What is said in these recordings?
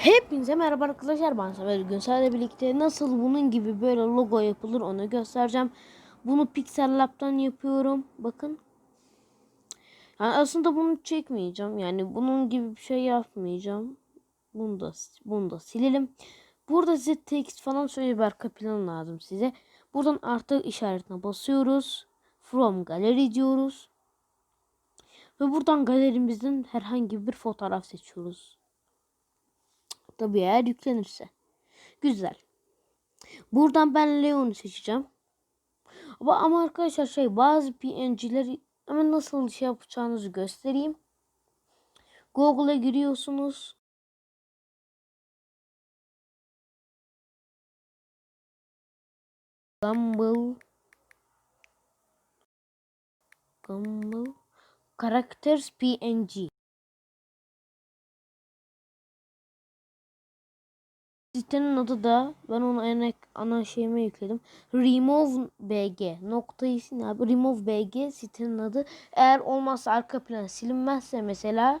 Hepinize merhaba arkadaşlar ben Samet Günsel'le birlikte nasıl bunun gibi böyle logo yapılır onu göstereceğim. Bunu Pixel Lab'dan yapıyorum. Bakın. Yani aslında bunu çekmeyeceğim. Yani bunun gibi bir şey yapmayacağım. Bunu da, bunu da silelim. Burada size text falan şöyle bir arka plan lazım size. Buradan artı işaretine basıyoruz. From Gallery diyoruz. Ve buradan galerimizden herhangi bir fotoğraf seçiyoruz. Tabii eğer yüklenirse. Güzel. Buradan ben Leon'u seçeceğim. Ama, ama arkadaşlar şey bazı PNG'leri hemen nasıl şey yapacağınızı göstereyim. Google'a giriyorsunuz. Gumball Gumball Characters PNG Sitenin adı da ben onu en ana şeyime yükledim. Remove BG nokta isim abi. Remove BG sitenin adı. Eğer olmazsa arka plan silinmezse mesela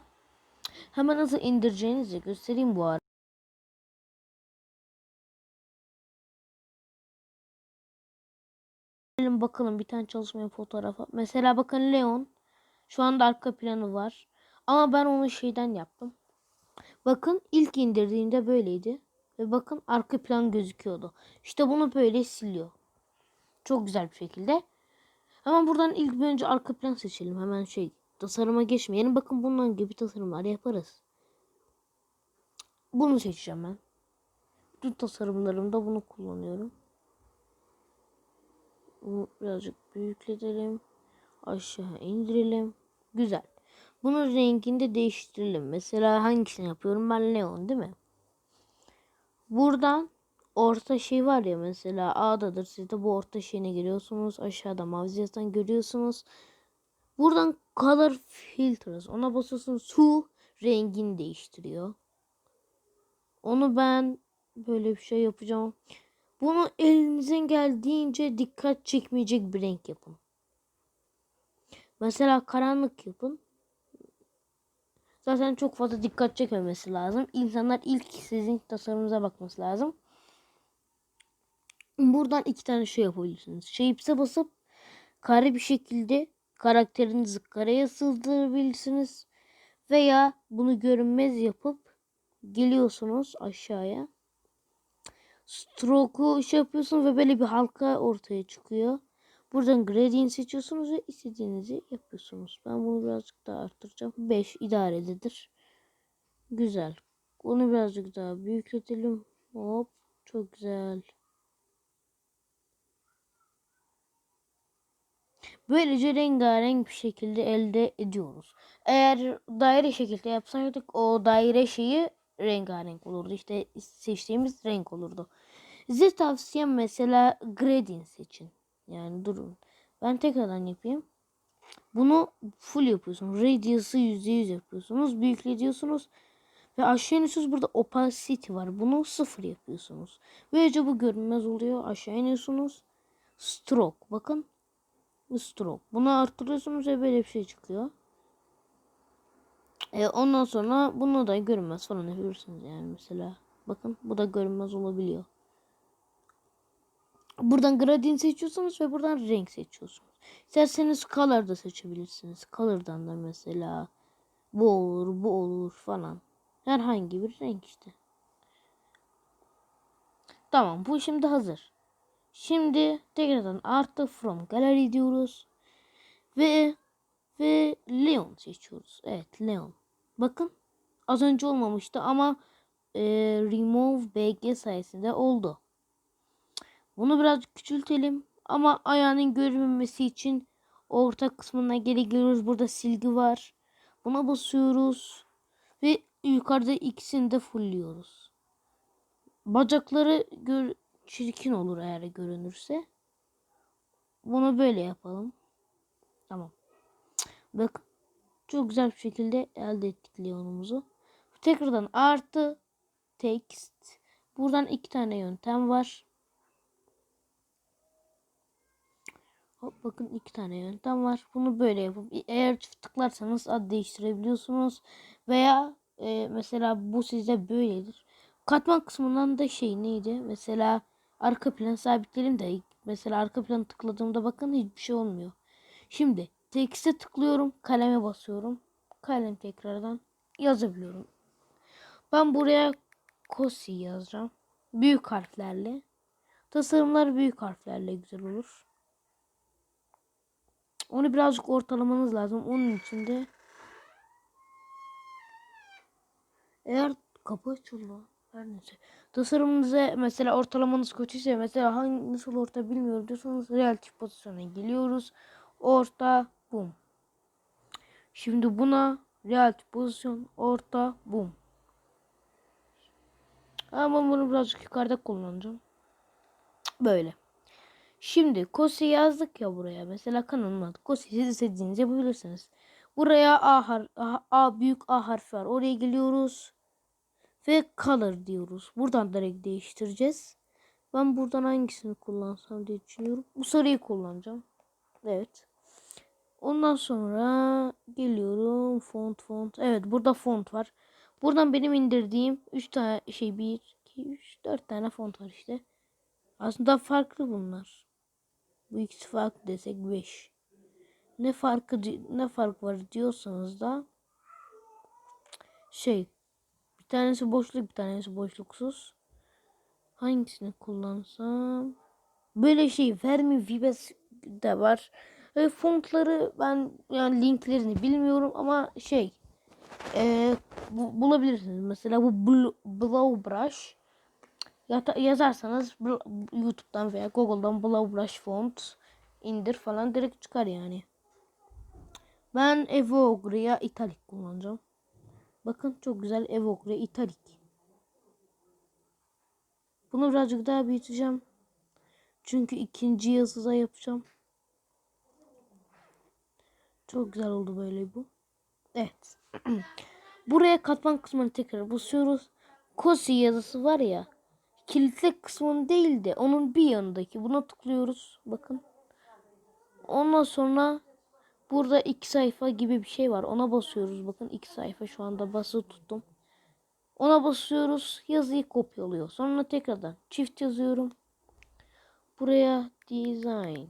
hemen nasıl indireceğinizi göstereyim bu ara. Gelin bakalım bir tane çalışmaya fotoğrafa. Mesela bakın Leon. Şu anda arka planı var. Ama ben onu şeyden yaptım. Bakın ilk indirdiğinde böyleydi. Ve bakın arka plan gözüküyordu. İşte bunu böyle siliyor. Çok güzel bir şekilde. Hemen buradan ilk önce arka plan seçelim. Hemen şey tasarıma geçmeyelim. Bakın bundan gibi tasarımlar yaparız. Bunu seçeceğim ben. Bütün tasarımlarımda bunu kullanıyorum. Bunu birazcık büyükletelim. Aşağı indirelim. Güzel. Bunun rengini de değiştirelim. Mesela hangisini yapıyorum? Ben Leon değil mi? Buradan orta şey var ya mesela A'dadır. Siz de bu orta şeyine giriyorsunuz. Aşağıda mavi görüyorsunuz. Buradan color filters ona basıyorsunuz. Su rengini değiştiriyor. Onu ben böyle bir şey yapacağım. Bunu elinizin geldiğince dikkat çekmeyecek bir renk yapın. Mesela karanlık yapın. Zaten çok fazla dikkat çekmemesi lazım. İnsanlar ilk sizin tasarımınıza bakması lazım. Buradan iki tane şey yapabilirsiniz. Shapes'e basıp kare bir şekilde karakterinizi kareye sığdırabilirsiniz. Veya bunu görünmez yapıp geliyorsunuz aşağıya. Stroke'u şey yapıyorsunuz ve böyle bir halka ortaya çıkıyor. Buradan gradient seçiyorsunuz ve istediğinizi yapıyorsunuz. Ben bunu birazcık daha arttıracağım. 5 idarededir. Güzel. Onu birazcık daha büyükletelim. Hop. Çok güzel. Böylece rengarenk bir şekilde elde ediyoruz. Eğer daire şekilde yapsaydık o daire şeyi rengarenk olurdu. İşte seçtiğimiz renk olurdu. Size tavsiyem mesela gradient seçin. Yani durun. Ben tekrardan yapayım. Bunu full yapıyorsunuz. Radius'ı %100 yapıyorsunuz. Büyükletiyorsunuz. Ve aşağı iniyorsunuz. Burada opacity var. Bunu sıfır yapıyorsunuz. Böylece bu görünmez oluyor. Aşağı iniyorsunuz. Stroke. Bakın. Stroke. Bunu arttırıyorsunuz ve böyle bir şey çıkıyor. E, ondan sonra bunu da görünmez falan yapıyorsunuz yani mesela. Bakın bu da görünmez olabiliyor. Buradan gradient seçiyorsunuz ve buradan renk seçiyorsunuz. İsterseniz color da seçebilirsiniz. Color'dan da mesela bu olur, bu olur falan. Herhangi bir renk işte. Tamam bu şimdi hazır. Şimdi tekrardan artı from gallery diyoruz. Ve ve Leon seçiyoruz. Evet Leon. Bakın az önce olmamıştı ama e, remove bg sayesinde oldu. Bunu biraz küçültelim. Ama ayağının görünmemesi için orta kısmına geri geliyoruz. Burada silgi var. Buna basıyoruz. Ve yukarıda ikisini de fullliyoruz. Bacakları gör çirkin olur eğer görünürse. Bunu böyle yapalım. Tamam. Bak çok güzel bir şekilde elde ettik Leon'umuzu. Tekrardan artı text. Buradan iki tane yöntem var. Hop, bakın iki tane yöntem var. Bunu böyle yapıp eğer çift tıklarsanız ad değiştirebiliyorsunuz. Veya e, mesela bu sizde böyledir. katman kısmından da şey neydi? Mesela arka plan sabitleyelim de mesela arka planı tıkladığımda bakın hiçbir şey olmuyor. Şimdi text'e tıklıyorum, kaleme basıyorum. Kalem tekrardan yazabiliyorum. Ben buraya Kosi yazacağım. Büyük harflerle. Tasarımlar büyük harflerle güzel olur. Onu birazcık ortalamanız lazım. Onun için de eğer kapı açıldı. Her neyse. Tasarımınıza mesela ortalamanız kötüyse mesela hangi nasıl orta bilmiyorum diyorsanız relatif pozisyona geliyoruz. Orta bum. Şimdi buna relatif pozisyon orta bum. Ama bunu birazcık yukarıda kullanacağım. Böyle. Şimdi Kosi yazdık ya buraya. Mesela kanalın adı Kosi. Siz istediğiniz yapabilirsiniz. Buraya A, har A, A büyük A harfi var. Oraya geliyoruz. Ve color diyoruz. Buradan direkt değiştireceğiz. Ben buradan hangisini kullansam diye düşünüyorum. Bu sarıyı kullanacağım. Evet. Ondan sonra geliyorum. Font font. Evet burada font var. Buradan benim indirdiğim 3 tane şey 1, 2, 3, 4 tane font var işte. Aslında farklı bunlar. Bu ikisi desek 5. Ne farkı ne fark var diyorsanız da şey bir tanesi boşluk bir tanesi boşluksuz. Hangisini kullansam? Böyle şey Vermi Vibes de var. E, fontları ben yani linklerini bilmiyorum ama şey e, bu, bulabilirsiniz. Mesela bu Bl Blow Brush yazarsanız YouTube'dan veya Google'dan Blow Brush font indir falan direkt çıkar yani. Ben Evogria Italic kullanacağım. Bakın çok güzel Evogria Italic. Bunu birazcık daha büyüteceğim. Çünkü ikinci yazıda yapacağım. Çok güzel oldu böyle bu. Evet. Buraya katman kısmını tekrar basıyoruz. Kosi yazısı var ya. Kilitli kısmın değil de onun bir yanındaki. Buna tıklıyoruz. Bakın. Ondan sonra burada iki sayfa gibi bir şey var. Ona basıyoruz. Bakın iki sayfa şu anda bası tuttum. Ona basıyoruz. Yazıyı kopyalıyor. Sonra tekrardan çift yazıyorum. Buraya design.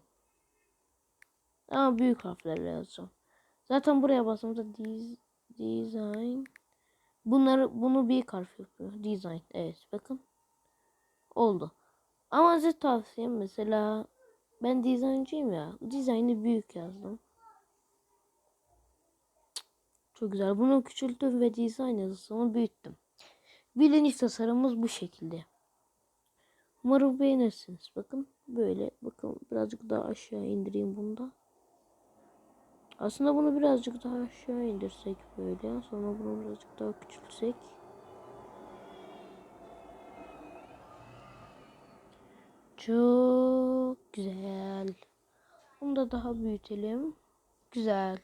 Ama büyük harflerle yazacağım. Zaten buraya bastığımda design. Bunları bunu büyük harf yapıyor. Design. Evet bakın. Oldu. Ama size tavsiyem mesela ben dizayncıyım ya. Dizaynı büyük yazdım. Çok güzel. Bunu küçülttüm ve dizayn yazısını büyüttüm. Bilinç tasarımımız bu şekilde. Umarım beğenirsiniz. Bakın böyle. Bakın birazcık daha aşağı indireyim bunda. Aslında bunu birazcık daha aşağı indirsek böyle. Sonra bunu birazcık daha küçültsek. Çok güzel. Bunu da daha büyütelim. Güzel.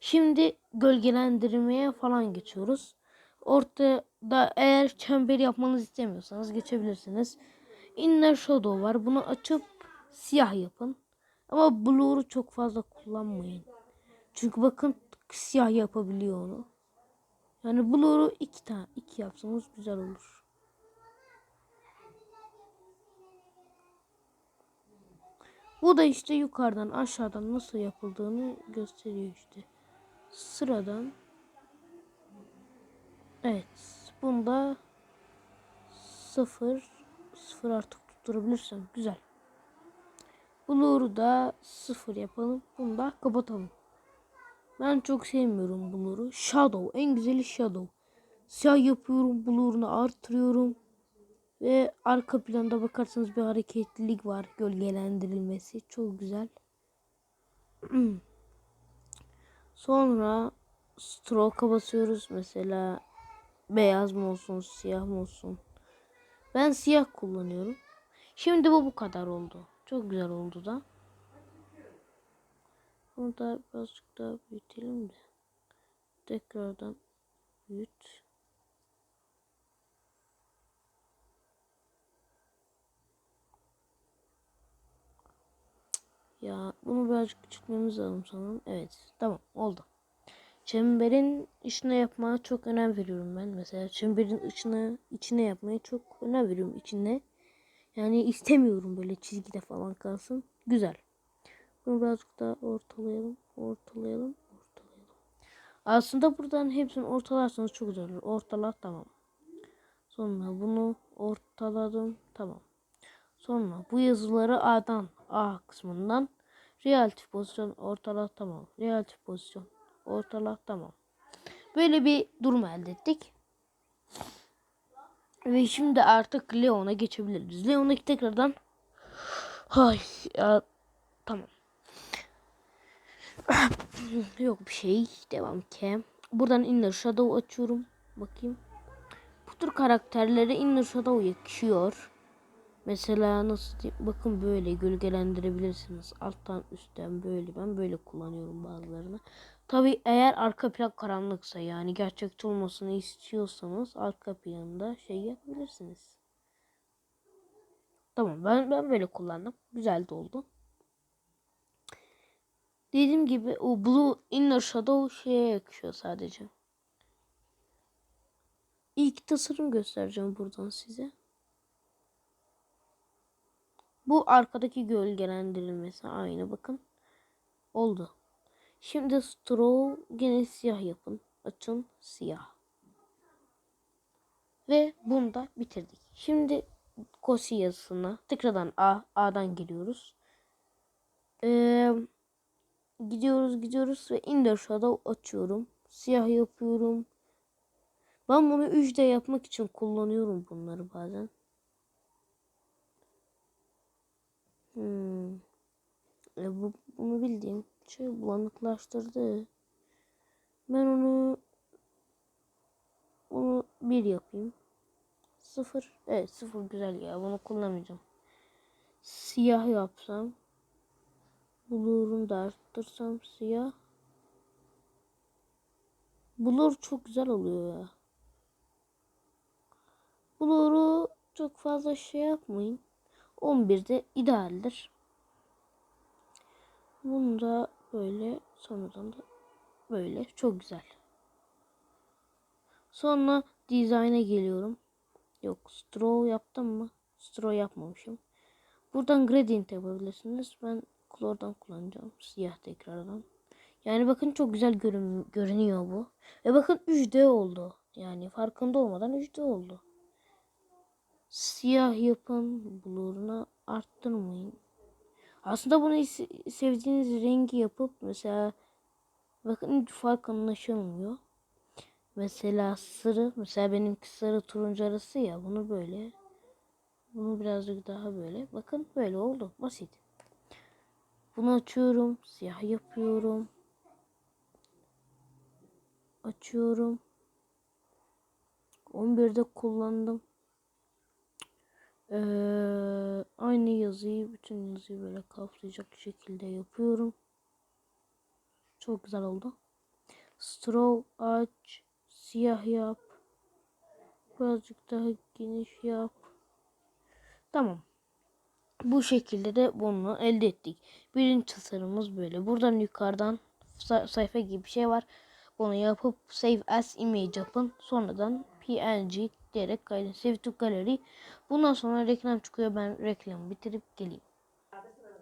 Şimdi gölgelendirmeye falan geçiyoruz. Ortada eğer çember yapmanızı istemiyorsanız geçebilirsiniz. Inner Shadow var. Bunu açıp siyah yapın. Ama blur'u çok fazla kullanmayın. Çünkü bakın siyah yapabiliyor onu. Yani blur'u iki tane iki yapsanız güzel olur. Bu da işte yukarıdan aşağıdan nasıl yapıldığını gösteriyor işte. Sıradan. Evet. Bunda sıfır sıfır artık tutturabilirsem güzel. Blur'u da sıfır yapalım. Bunu da kapatalım. Ben çok sevmiyorum Blur'u. Shadow. En güzeli Shadow. Siyah yapıyorum. Blur'unu artırıyorum. Ve arka planda bakarsanız bir hareketlilik var. Gölgelendirilmesi. Çok güzel. Sonra stroke'a basıyoruz. Mesela beyaz mı olsun, siyah mı olsun. Ben siyah kullanıyorum. Şimdi bu bu kadar oldu. Çok güzel oldu da. Bunu da birazcık daha büyütelim de. Tekrardan büyüt. Ya bunu birazcık küçültmemiz lazım sanırım. Evet tamam oldu. çemberin içine yapmaya çok önem veriyorum ben. Mesela çemberin içine içine yapmaya çok önem veriyorum içine. Yani istemiyorum böyle çizgide falan kalsın. Güzel. Bunu birazcık daha ortalayalım. Ortalayalım. Ortalayalım. Aslında buradan hepsini ortalarsanız çok güzel olur. Ortala tamam. Sonra bunu ortaladım. Tamam. Sonra bu yazıları A'dan A kısmından relatif pozisyon ortala tamam. Relatif pozisyon ortala tamam. Böyle bir durum elde ettik. Ve şimdi artık Leon'a geçebiliriz. Leon'a tekrardan Hay ya tamam. Yok bir şey. Devam ki. Buradan Inner Shadow açıyorum. Bakayım. Bu tür karakterlere Inner Shadow yakışıyor. Mesela nasıl diyeyim? Bakın böyle gölgelendirebilirsiniz. Alttan üstten böyle. Ben böyle kullanıyorum bazılarını. Tabi eğer arka plan karanlıksa yani gerçekçi olmasını istiyorsanız arka planında şey yapabilirsiniz. Tamam ben ben böyle kullandım. Güzel de oldu. Dediğim gibi o Blue Inner Shadow şeye yakışıyor sadece. İlk tasarım göstereceğim buradan size. Bu arkadaki gölgelendirilmesi aynı bakın. Oldu. Şimdi straw gene siyah yapın. Açın siyah. Ve bunu da bitirdik. Şimdi kosi yazısına tekrardan A, A'dan giriyoruz. Ee, gidiyoruz gidiyoruz ve Ender Shadow açıyorum. Siyah yapıyorum. Ben bunu 3D yapmak için kullanıyorum bunları bazen. Hmm. E bu, bunu bildiğim şey bulanıklaştırdı. Ben onu onu bir yapayım. Sıfır. Evet sıfır güzel ya. Bunu kullanmayacağım. Siyah yapsam. Blur'unu da arttırsam siyah. Blur çok güzel oluyor ya. Blur'u çok fazla şey yapmayın. 11'de idealdir. Bunu da böyle sonradan da böyle çok güzel. Sonra design'a geliyorum. Yok straw yaptım mı? Straw yapmamışım. Buradan gradient yapabilirsiniz. Ben color'dan kullanacağım. Siyah tekrardan. Yani bakın çok güzel görün görünüyor bu. Ve bakın 3D oldu. Yani farkında olmadan 3D oldu. Siyah yapın. Blur'unu arttırmayın. Aslında bunu sevdiğiniz rengi yapıp mesela bakın fark anlaşılmıyor. Mesela sarı, mesela benimki sarı turuncu arası ya bunu böyle. Bunu birazcık daha böyle. Bakın böyle oldu. Basit. Bunu açıyorum. Siyah yapıyorum. Açıyorum. 11'de kullandım. Ee, aynı yazıyı, bütün yazıyı böyle kapsayacak şekilde yapıyorum. Çok güzel oldu. Straw aç, siyah yap. Birazcık daha geniş yap. Tamam. Bu şekilde de bunu elde ettik. Birinci tasarımımız böyle. Buradan yukarıdan sayfa gibi bir şey var. Bunu yapıp save as image yapın. Sonradan png diyerek kaydın. Save to gallery. Bundan sonra reklam çıkıyor. Ben reklamı bitirip geleyim.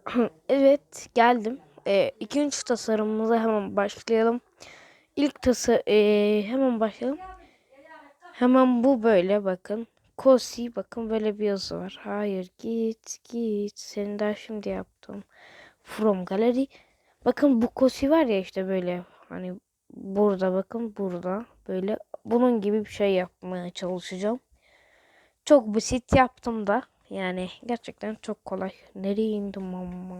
evet geldim. Ee, ikinci tasarımımıza hemen başlayalım. İlk tası ee, hemen başlayalım. Hemen bu böyle bakın. Kosi bakın böyle bir yazı var. Hayır git git. Seni daha şimdi yaptım. From Gallery. Bakın bu Kosi var ya işte böyle. Hani burada bakın burada. Böyle bunun gibi bir şey yapmaya çalışacağım. Çok basit yaptım da. Yani gerçekten çok kolay. Nereye indim ama?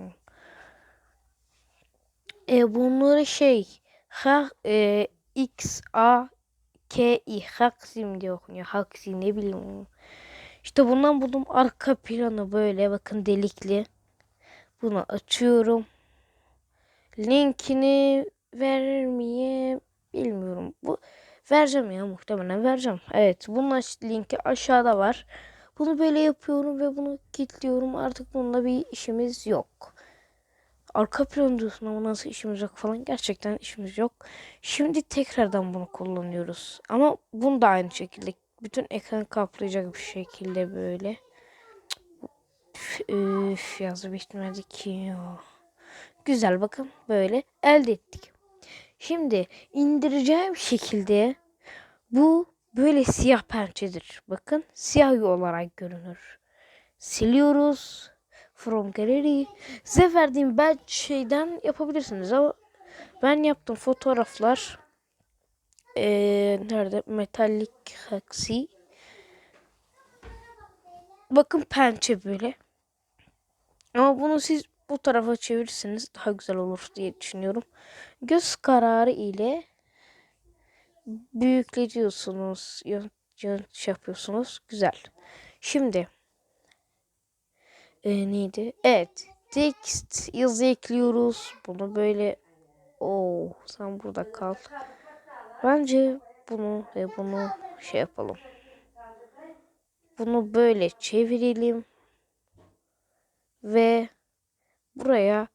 E bunları şey ha e, X A K I Haksim diye okunuyor. Haksim ne bileyim. İşte bundan buldum arka planı böyle bakın delikli. Bunu açıyorum. Linkini vermeye bilmiyorum. Bu vereceğim ya muhtemelen vereceğim. Evet bunun linki aşağıda var. Bunu böyle yapıyorum ve bunu kilitliyorum. Artık bununla bir işimiz yok. arka plan diyorsun ama nasıl işimiz yok falan. Gerçekten işimiz yok. Şimdi tekrardan bunu kullanıyoruz. Ama bunu da aynı şekilde bütün ekranı kaplayacak bir şekilde böyle. Üf, yazı bitmedi ki. Güzel bakın böyle elde ettik. Şimdi indireceğim şekilde bu böyle siyah pençedir. Bakın siyah olarak görünür. Siliyoruz. From gallery. Size verdiğim ben şeyden yapabilirsiniz ama ben yaptım fotoğraflar. Ee, nerede? Metallic Haxi. Bakın pençe böyle. Ama bunu siz bu tarafa çevirirseniz daha güzel olur diye düşünüyorum. Göz kararı ile büyükletiyorsunuz. Şey yapıyorsunuz. Güzel. Şimdi e, neydi? Evet. Text yazı ekliyoruz. Bunu böyle Oo, sen burada kal. Bence bunu ve bunu şey yapalım. Bunu böyle çevirelim. Ve buraya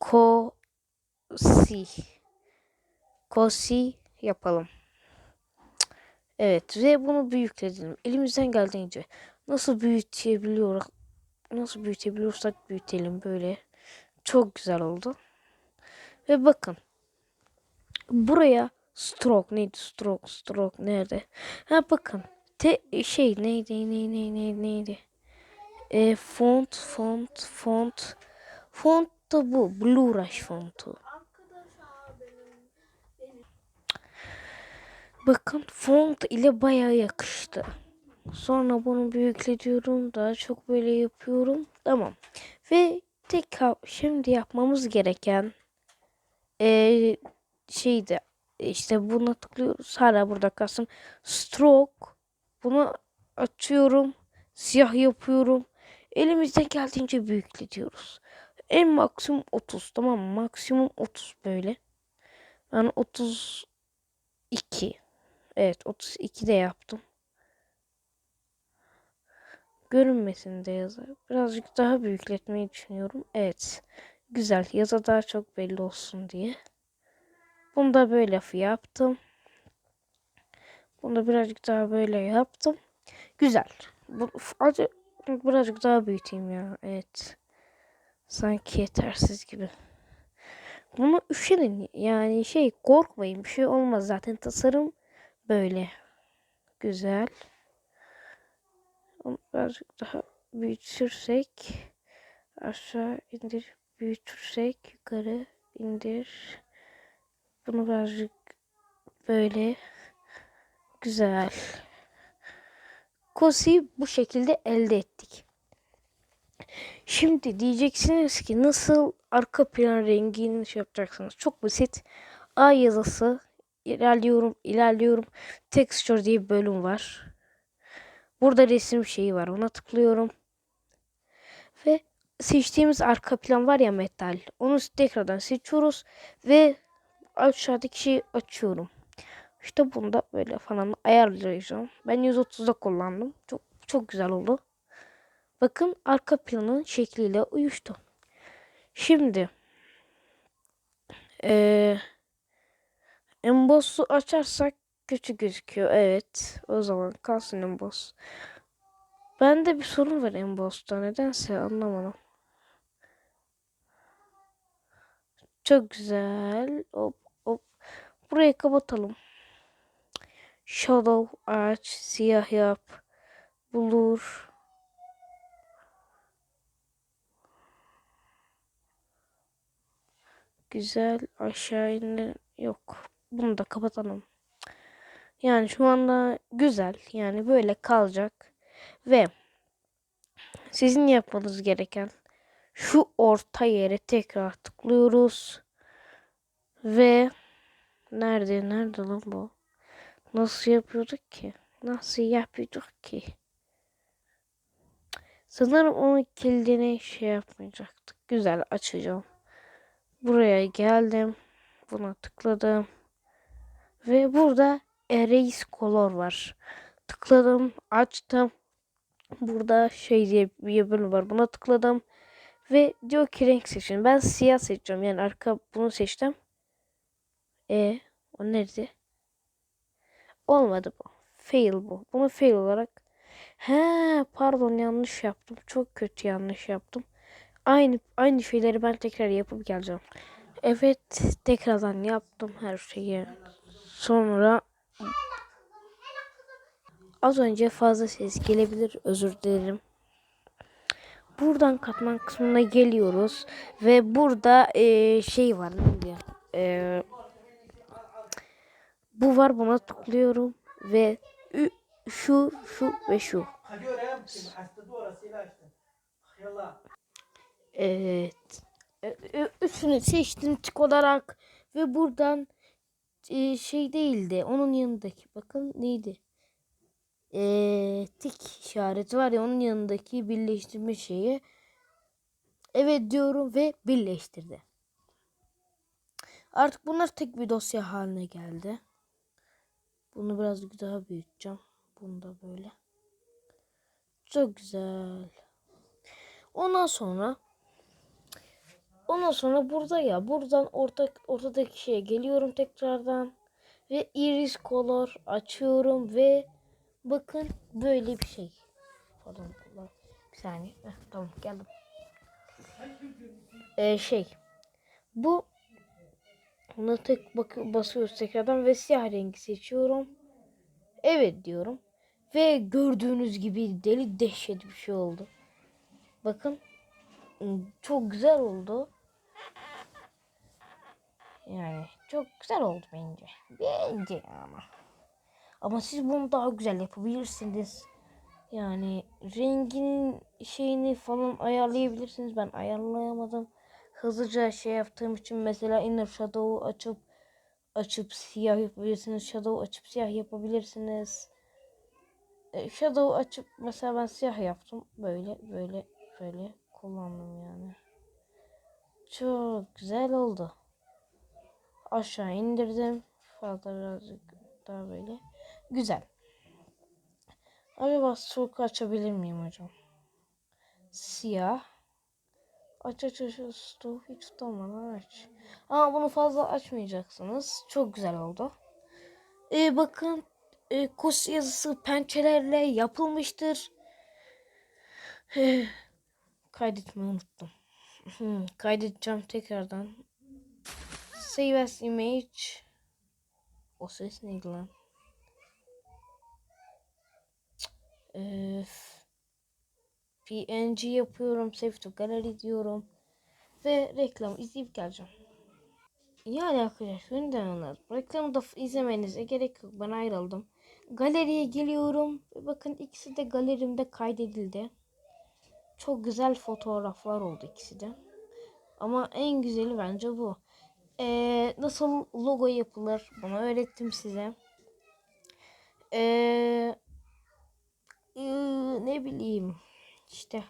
kosi kosi yapalım. Evet ve bunu büyütelim. Elimizden geldiğince nasıl büyütebiliyoruz nasıl büyütebiliyorsak büyütelim böyle. Çok güzel oldu. Ve bakın. Buraya stroke neydi? Stroke stroke nerede? Ha bakın. Te şey neydi neydi neydi neydi? E, font font font font bu. Blue fontu. Bakın font ile bayağı yakıştı. Sonra bunu büyükletiyorum. Daha çok böyle yapıyorum. Tamam. Ve tek şimdi yapmamız gereken ee, şeydi işte buna tıklıyoruz. Hala burada kalsın. Stroke. Bunu açıyorum. Siyah yapıyorum. Elimizden geldiğince büyükletiyoruz. En maksimum 30 tamam mı? Maksimum 30 böyle. Ben 32 Evet 32 de yaptım. Görünmesin de yazı. Birazcık daha büyükletmeyi düşünüyorum. Evet. Güzel. Yaza daha çok belli olsun diye. Bunu da böyle yaptım. Bunu da birazcık daha böyle yaptım. Güzel. Bu, acı, birazcık daha büyüteyim ya. Evet. Sanki yetersiz gibi. Bunu üşenin. Yani şey korkmayın. Bir şey olmaz. Zaten tasarım böyle. Güzel. Birazcık daha büyütürsek aşağı indir büyütürsek yukarı indir bunu birazcık böyle güzel Kosi'yi bu şekilde elde ettik. Şimdi diyeceksiniz ki nasıl arka plan rengini şey yapacaksınız? Çok basit. A yazısı ilerliyorum ilerliyorum. Texture diye bir bölüm var. Burada resim şeyi var. Ona tıklıyorum. Ve seçtiğimiz arka plan var ya metal. Onu tekrardan seçiyoruz. Ve aşağıdaki şeyi açıyorum. İşte bunda böyle falan ayarlayacağım. Ben 130'da kullandım. Çok çok güzel oldu. Bakın arka planın şekliyle uyuştu. Şimdi ee, emboss'u açarsak kötü gözüküyor. Evet. O zaman kalsın emboss. Bende bir sorun var emboss'ta. Nedense anlamadım. Çok güzel. Hop hop. Burayı kapatalım. Shadow aç. Siyah yap. Bulur. Güzel. Aşağı indir. Yok. Bunu da kapatalım. Yani şu anda güzel. Yani böyle kalacak. Ve sizin yapmanız gereken şu orta yere tekrar tıklıyoruz. Ve nerede nerede lan bu? Nasıl yapıyorduk ki? Nasıl yapıyorduk ki? Sanırım onun kilidini şey yapmayacaktık. Güzel açacağım. Buraya geldim. Buna tıkladım. Ve burada Erase Color var. Tıkladım, açtım. Burada şey diye bir bölüm var. Buna tıkladım. Ve diyor ki renk seçin. Ben siyah seçeceğim. Yani arka bunu seçtim. E o nerede? Olmadı bu. Fail bu. Bunu fail olarak. He pardon yanlış yaptım. Çok kötü yanlış yaptım. Aynı aynı şeyleri ben tekrar yapıp geleceğim. Evet tekrardan yaptım her şeyi. Sonra az önce fazla ses gelebilir özür dilerim. Buradan katman kısmına geliyoruz ve burada eee, şey var ne diyor? Eee, bu var buna tıklıyorum ve şu şu ve şu. Evet. Üçünü seçtim tık olarak ve buradan e, şey değildi. Onun yanındaki bakın neydi? Ee, tik işareti var ya onun yanındaki birleştirme şeyi. Evet diyorum ve birleştirdi. Artık bunlar tek bir dosya haline geldi. Bunu biraz daha büyüteceğim. Bunu da böyle. Çok güzel. Ondan sonra Ondan sonra burada ya buradan orta, ortadaki şeye geliyorum tekrardan ve iris color açıyorum ve bakın böyle bir şey. Pardon. bir saniye. Heh, tamam geldim. Ee, şey bu buna tek bak basıyoruz tekrardan ve siyah rengi seçiyorum. Evet diyorum. Ve gördüğünüz gibi deli dehşet bir şey oldu. Bakın çok güzel oldu. Yani çok güzel oldu bence. Bence ama. Ama siz bunu daha güzel yapabilirsiniz. Yani renginin şeyini falan ayarlayabilirsiniz. Ben ayarlayamadım. Hızlıca şey yaptığım için mesela inner shadow'u açıp açıp siyah yapabilirsiniz. Shadow açıp siyah yapabilirsiniz. E, Shadow açıp mesela ben siyah yaptım. Böyle böyle böyle kullandım yani. Çok güzel oldu aşağı indirdim. Fazla birazcık daha böyle. Güzel. Acaba stroke açabilir miyim hocam? Siyah. Aç aç aç. Stroke hiç tutamadan aç. Ama bunu fazla açmayacaksınız. Çok güzel oldu. Ee, bakın e, kus yazısı pençelerle yapılmıştır. Ee, kaydetmeyi unuttum. Kaydedeceğim tekrardan. Save as image. O ses neydi lan? Öf. PNG yapıyorum. Save to gallery diyorum. Ve reklam izleyip geleceğim. Yani arkadaşlar önden anladım. Reklamı da izlemenize gerek yok. Ben ayrıldım. Galeriye geliyorum. Bakın ikisi de galerimde kaydedildi. Çok güzel fotoğraflar oldu ikisi de. Ama en güzeli bence bu. Ee, nasıl logo yapılır bunu öğrettim size. Ee, ee, ne bileyim işte.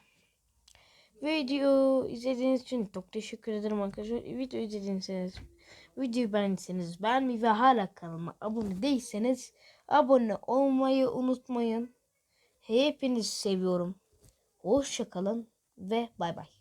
Video izlediğiniz için çok teşekkür ederim arkadaşlar. Video izlediyseniz, videoyu beğendiyseniz beğenmeyi ve hala kanalıma abone değilseniz abone olmayı unutmayın. Hepinizi seviyorum. Hoşçakalın ve bay bay.